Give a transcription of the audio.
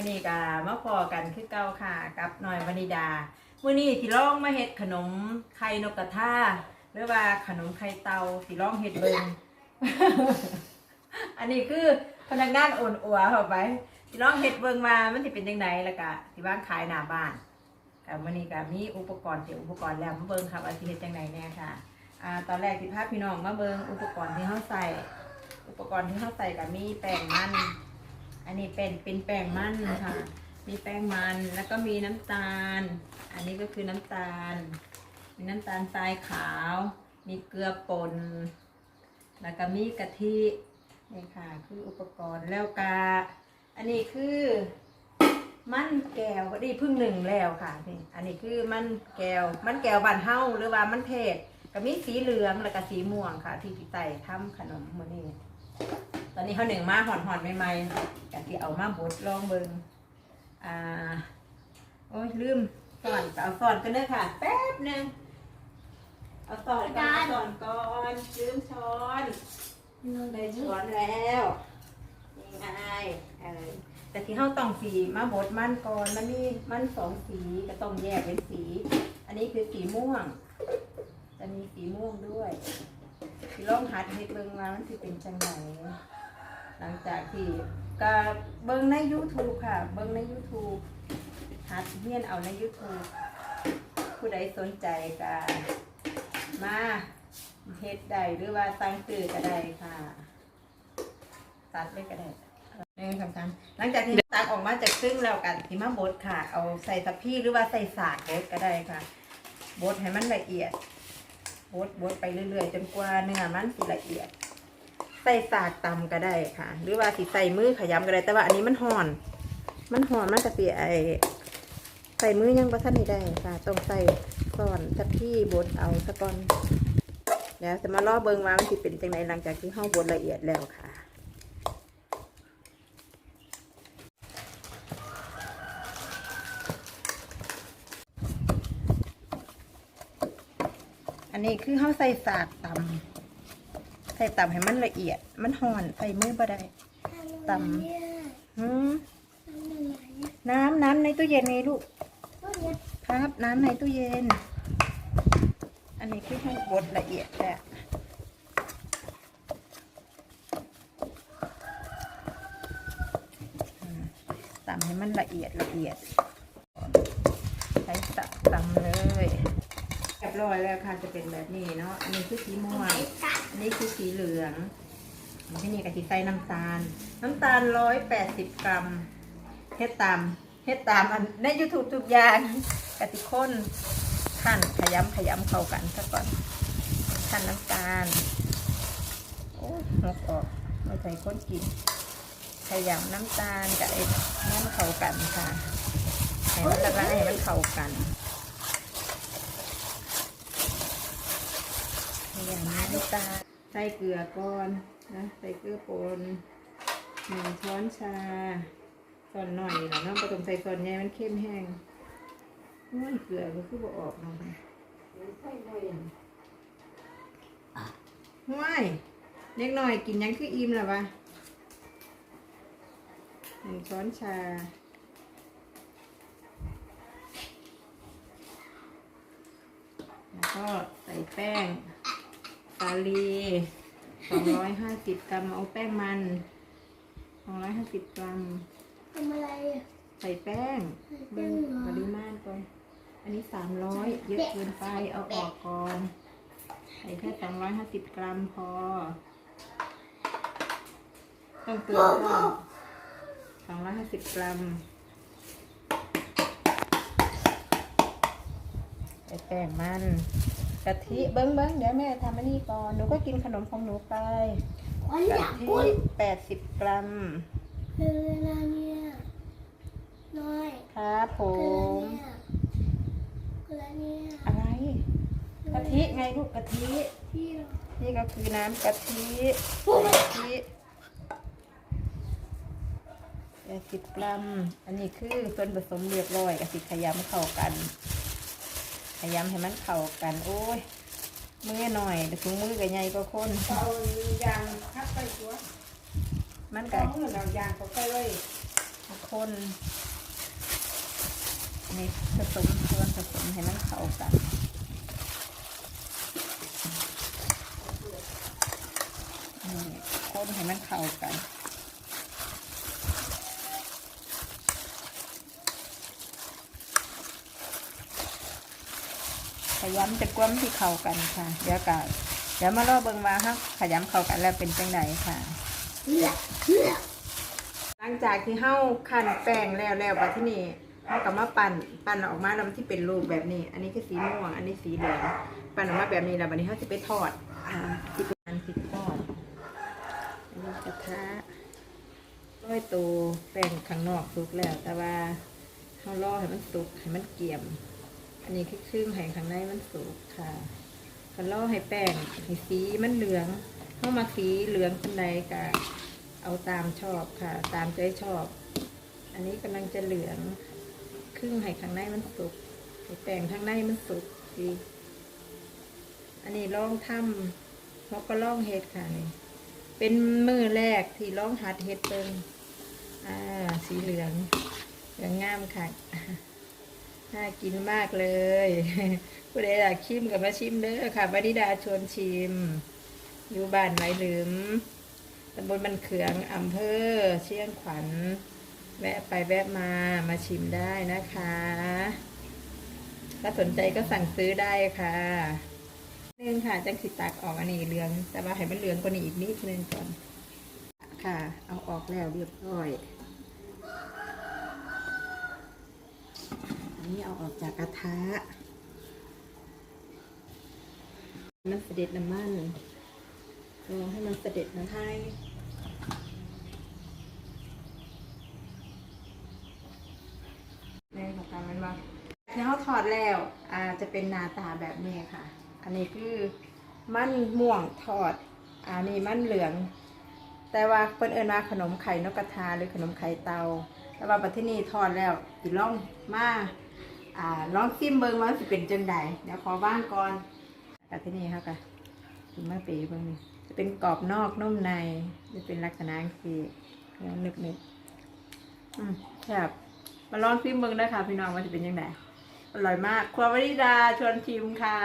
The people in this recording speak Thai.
ื่อนี้ก็มาพอกันคือเก่าค่ะกับหน่อยวนิดามื่อนี้สิลองมาเฮ็ดขนมไข่นกกระทาหรือว่าขนมไข่เตาสิลองเฮ็ดเบิ่งอันนี้คือพนักงานโอนอัวเข้าไปสิลองเฮ็ดเบิ่งมามันสิเป็นจังไดล้วก็สิว่างขายหน้าบ้านกับมื่อนี้ก็มีอุปกรณ์เตรียมอุปกรณ์แล้วมาเบิ่งค่ะว่าสิเฮ็ดจังไดแน่ค่ะอ่าตอนแรกสิพาพี่น้องมาเบิ่งอุปกรณ์ที่เฮาใส่อุปกรณ์ที่เฮาใส่ก็มีแป้งมัน อันนี้เป็นเป็นแป้งมันค่ะ มีแป้งมันแล้วก็มีน้ำตาล อันนี้ก็คือน้ำตาล มีน้ำตาลทรายขาว มีเกลือป่น แล้วก็มีกะทิ นี่ค่ะ คืออุปกรณ์แล้วกาอันนี้คือมันแก้วนี่เพึ่งหนึ่งแล้วค่ะนี่อันนี้คือมันแก้วมันแก้วบานเฮาหรือว่ามันเทศก็มีสีเหลืองแล้วก็สีม่วงค่ะ ที่พี่ไต่ทำขนมมือนี้ ตอนนี้เขาหนึ่งมาหอนหอนๆใหม่ๆกันที่เอามาบดลองเบิงอ่า โอ้ยลืมสอนเอาสอนกันเด้อค่ะ แป๊บหนึ่งเอาสอนก่อนเอาสอนก่อนลืมช้อนได้ช้อนแล้วนี่ไงเออแต่ที่เขาต้องสีมาบดมันก่อนมันมีมันสองสีก็ต้องแยกเป็นสี อันนี้คือสีม่วง จะมีสีม่วงด้วยที่ลองหัดเฮ็ดเบิ่งว่ามันสิเป็นจังได หลังจากที่ก็เบิ่งใน YouTube ค่ะ เบิ่งใน YouTube หัดเรียนเอาใน YouTube ผู้ใดสนใจก็มาเฮ็ดได้หรือว่าสั่งซื้อก็ได้ค่ะ ตัดเลยก็ได้นี่สำคัญหลังจากที่ตักออกมาจากซึ่งแล้วกันที่มาบดค่ะ เอาใส่ตะพี่หรือว่าใส่สากบดก็ได้ค่ะ บดให้มันละเอียด บดบดไปเรื่อยๆ จนกว่าเนื้อมันสิละเอียด ใส่สากตำก็ได้ค่ะ หรือว่าสิใส่มือขยำก็ได้ แต่ว่าอันนี้มันห่อน มันห่อนมันจะเปียไอใส่มือยังบ่ทันได้ค่ะ ต้องใส่ซ่อนทับที่บดเอาซะก่อนเดี๋ยวจะมาล่อเบิงว่ามันสิเป็นจังไดหลังจากที่เฮาบดละเอียดแล้วค่ะอันนี้คือเฮาใส่สากตำ ส่ตำให้มันละเอียด มันห่อนใส่มือบ่ได้ ตำหืมน้ำน้ำในตู้เย็นไงลูก ครับ น้ำในตู้เย็น อันนี้คือให้บดละเอียดแหละตำให้มันละเอียดละเอียด ใช้ตำตำเลย ร้อยแล้วค่ะจะเป็นแบบนี้เนาะ อันนี้คือสีม่วง อันนี้คือสีเหลืองที่นี่กะทิใส่น้ำตาล น้ำตาลร้อยแปดสิบกรัมเฮ็ดตามเฮ็ดตามอันใน YouTube ทุกอย่างกะทิข้นขั้นขยำขยำเข้ากันซะก่อนขั้นน้ำตาล โอ้หกออกไม่ใส่ข้นกินขยำน้ำตาลกับไอ้นี่มันเข้ากันค่ะให้มันละลายให้มันเข้ากัน อย่าง นี้น้ำตาลใส่เกลือก่อนนะใส่เกลือป่นหนึ่งช้อนชาส่วนหน่อยนะน้องผสมใส่ส่วนใหญ่มันเข้มแห้งโอ้ยเกลือก็คือบ่ออกเนาะห้วยเล็กหน่อยกินยังคืออิ่มแล้ววะหนึ่งช้อนชาแล้วก็ใส่แป้ง สาลีสองร้อยห้าสิบกรัมเอาแป้งมันสองร้อยห้าสิบกรัม ทำอะไรอะ ใส่แป้งใส่แป้เบิ่งงเหรอ ปริมาณก่อน อันนี้สามร้อยเยอะเกินไปเอาออกก่อน ใส่แค่สองร้อยห้าสิบกรัมพอ ต้องเกลือก่อนสองร้อยห้าสิบกรัม ใส่แป้งมันกะทิเบิ้งเบิ้งเดี๋ยวแม่ทำอันนี้ก่อน หนูก็กินขนมของหนูไปวันอกะยากทิพูดแปดสิบกรัมเวลาเนี่ยน้อยครับผเวลามเนี่ยอะไรกะทิไงลูกกะทิ ที่เรานี่ก็คือน้ำกะทิกะทิแปดสิบกรัม อันนี้คือส่วนผสมเรียบร้อยกะทิขยำเข้ากัน ขยำให้มันเข้ากัน โอ้ย มือหน่อยแต่ถุงมือกับใหญ่ก็คนเอายางทับไปตัวมันก็ก็เมื่อเรายางเขาไปไว้มคนนี่ผสมส่วนผสมให้มันเข้ากันนี่คนให้มันเข้ากัน ยำจะกลมที่เข้ากันค่ะ เดี๋ยวก็เดี๋ยวมารอเบิ่งว่าฮะขยำเข้ากันแล้วเป็นจังไดค่ะ หลังจากที่เฮาคั่นแป้งแล้วแล้วบัดที่นี่เฮาก็มาปั่นปั่นออกมาแล้วมันที่เป็นรูปแบบนี้ อันนี้คือสีม่วง อันนี้สีเหลืองปั่นออกมาแบบนี้แล้วบัดนี้เฮาจะไปทอดอ่าที่เป็นอันที่ทอดอันนี้กระทะร้อยตัวแป้งข้างนอกสุกแล้ว แต่ว่าเฮารอให้มันสุกให้มันเกรียม อันนี้คือครึ่งให้ข้างในมันสุกค่ะก็รอให้แป้งให้สีมันเหลืองเฮามาสีเหลืองเป็นใดก็เอาตามชอบค่ะ ตามใจชอบ อันนี้กำลังจะเหลือง ครึ่งให้ข้างในมันสุกให้แป้งข้างในมันสุกดีอันนี้ลองทำเพราะก็ลองเฮ็ดค่ะนี่เป็นมือแรกที่ลองหัดเฮ็ดเปิงอ่าสีเหลืองเหลืองงามค่ะ น่ากินมากเลยผู้ใดอยากชิมกับมาชิมเด้อค่ะวนิดาชวนชิม อยู่บ้านไม้หลืมตำบลบันเขืองอำเภอเชียงขวัญ แวะไปแวะมามาชิมได้นะคะ ถ้าสนใจก็สั่งซื้อได้ค่ะนึงค่ะจังสิตักออกอันนี้เหลือง แต่ว่าให้มันเหลืองกว่านี้อีกนิดนึงก่อน ค่ะ เอาออกแล้วเรียบร้อย นี้เอาออกจากกระทะ มันเสด็จน้ำมันรอให้มันเสด็จน้ำให้นี่ค่ะตามมันมาที่เขาถอดแล้วอ่าจะเป็นหน้าตาแบบนี้ค่ะ อันนี้คือมันม่วงทอด อันนี้มันเหลือง แต่ว่าเปิ้นเอิญมาขนมไข่นกกระทาหรือขนมไข่เตา แต่ว่าปัจจุบันทอดแล้วสิลองมา อ่าลองซิมเบิ้งว่าสิเป็นจังใดเดี๋ยวขอว่างก่อนปัจจุบันค่ะค่ะถึงมาเป๋เบางนี่จะเป็นกรอบนอกนุ่มในจะเป็นลักษณะคือแล้วนึกนึกอืมแบบมาลองซิมเบิ้งได้ค่ะพี่น้องว่าจะเป็นยังไงอร่อยมากครัววริดาชวนชิมค่ะ